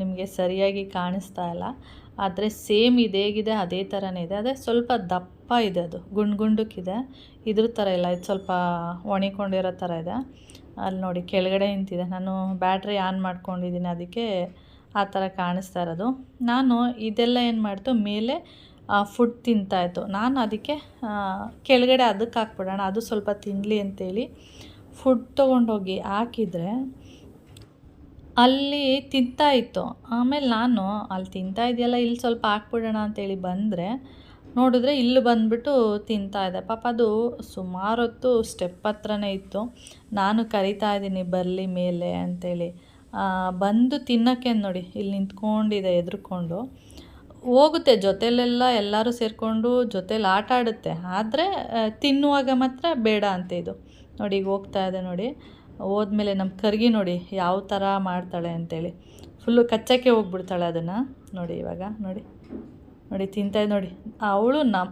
ನಿಮಗೆ ಸರಿಯಾಗಿ ಕಾಣಿಸ್ತಾ ಇಲ್ಲ. ಆದರೆ ಸೇಮ್ ಇದೇಗಿದೆ ಅದೇ ಥರನೇ ಇದೆ. ಅದೇ ಸ್ವಲ್ಪ ದಪ್ಪ ಇದೆ ಅದು ಗುಂಡು ಗುಂಡಕ್ಕಿದೆ ಇದ್ರ ಥರ ಇಲ್ಲ, ಇದು ಸ್ವಲ್ಪ ಒಣಿಕೊಂಡಿರೋ ಥರ ಇದೆ. ಅಲ್ಲಿ ನೋಡಿ ಕೆಳಗಡೆ ನಿಂತಿದೆ. ನಾನು ಬ್ಯಾಟ್ರಿ ಆನ್ ಮಾಡ್ಕೊಂಡಿದ್ದೀನಿ, ಅದಕ್ಕೆ ಆ ಥರ ಕಾಣಿಸ್ತಾ ಇರೋದು. ನಾನು ಇದೆಲ್ಲ ಏನು ಮಾಡ್ತು, ಮೇಲೆ ಫುಡ್ ತಿಂತಾಯಿತ್ತು ನಾನು ಅದಕ್ಕೆ ಕೆಳಗಡೆ ಅದಕ್ಕೆ ಹಾಕ್ಬಿಡೋಣ ಅದು ಸ್ವಲ್ಪ ತಿನ್ನಲಿ ಅಂತೇಳಿ ಫುಡ್ ತೊಗೊಂಡೋಗಿ ಹಾಕಿದರೆ ಅಲ್ಲಿ ತಿಂತಾ ಇತ್ತು. ಆಮೇಲೆ ನಾನು ಅಲ್ಲಿ ತಿಂತಾ ಇದೆಯಲ್ಲ ಇಲ್ಲಿ ಸ್ವಲ್ಪ ಹಾಕ್ಬಿಡೋಣ ಅಂತೇಳಿ ಬಂದರೆ ನೋಡಿದ್ರೆ ಇಲ್ಲಿ ಬಂದ್ಬಿಟ್ಟು ತಿಂತಾ ಇದೆ ಪಾಪ ಅದು ಸುಮಾರು ಹೊತ್ತು ಸ್ಟೆಪ್ ಹತ್ರನೇ ಇತ್ತು. ನಾನು ಕರಿತಾ ಇದ್ದೀನಿ ಬರಲಿ ಮೇಲೆ ಅಂತೇಳಿ. ಆ, ಬಂದು ತಿನ್ನೋಕ್ಕೆ ನೋಡಿ ಇಲ್ಲಿ ನಿಂತ್ಕೊಂಡಿದೆ ಎದ್ರುಕೊಂಡು. ಹೋಗುತ್ತೆ, ಜೊತೆಲೆಲ್ಲ ಎಲ್ಲರೂ ಸೇರಿಕೊಂಡು ಜೊತೇಲಿ ಆಟ ಆಡುತ್ತೆ. ಆದರೆ ತಿನ್ನುವಾಗ ಮಾತ್ರ ಬೇಡ ಅಂತ ಇದು. ನೋಡಿ, ಈಗ ಹೋಗ್ತಾ ಇದೆ ನೋಡಿ. ಹೋದ್ಮೇಲೆ ನಮ್ಮ ಕರ್ಗಿ ನೋಡಿ ಯಾವ ಥರ ಮಾಡ್ತಾಳೆ ಅಂತೇಳಿ. ಫುಲ್ಲು ಕಚ್ಚಕ್ಕೆ ಹೋಗ್ಬಿಡ್ತಾಳೆ ಅದನ್ನು. ನೋಡಿ ಇವಾಗ, ನೋಡಿ. ನೋಡಿ ತಿಂತಾಯಿ ನೋಡಿ. ಅವಳು ನಮ್ಮ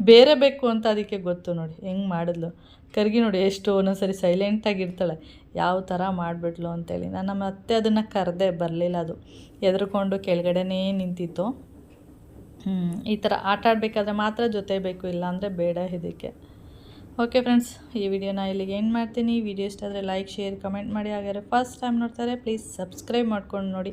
ಬೇರೆ ಬೇಕು ಅಂತ ಅದಕ್ಕೆ ಗೊತ್ತು ನೋಡಿ. ಹೆಂಗೆ ಮಾಡಿದ್ಲು. ಕರ್ಗಿ ನೋಡಿ ಎಷ್ಟು ಒಂದೊಂದ್ಸರಿ ಸೈಲೆಂಟಾಗಿರ್ತಾಳೆ ಯಾವ ಥರ ಮಾಡಿಬಿಟ್ಲು ಅಂತೇಳಿ. ನಾನು ಅತ್ತೆ ಅದನ್ನು ಕರೆದೆ ಬರಲಿಲ್ಲ ಅದು. ಎದ್ರುಕೊಂಡು ಕೆಳಗಡೆನೇ ನಿಂತಿತ್ತು. ಈ ಥರ ಆಟ ಆಡಬೇಕಾದ್ರೆ ಮಾತ್ರ ಜೊತೆ ಬೇಕು, ಇಲ್ಲಾಂದರೆ ಬೇಡ ಇದಕ್ಕೆ. ಓಕೆ ಫ್ರೆಂಡ್ಸ್ ಈ ವಿಡಿಯೋನ ಇಲ್ಲಿಗೆ ಏನು ಮಾಡ್ತೀನಿ. ವಿಡಿಯೋ ಇಷ್ಟ ಆದರೆ ಲೈಕ್ ಶೇರ್ ಕಮೆಂಟ್ ಮಾಡಿ. ಹಾಗಾದರೆ ಫಸ್ಟ್ ಟೈಮ್ ನೋಡ್ತಾರೆ ಪ್ಲೀಸ್ ಸಬ್ಸ್ಕ್ರೈಬ್ ಮಾಡ್ಕೊಂಡು ನೋಡಿ.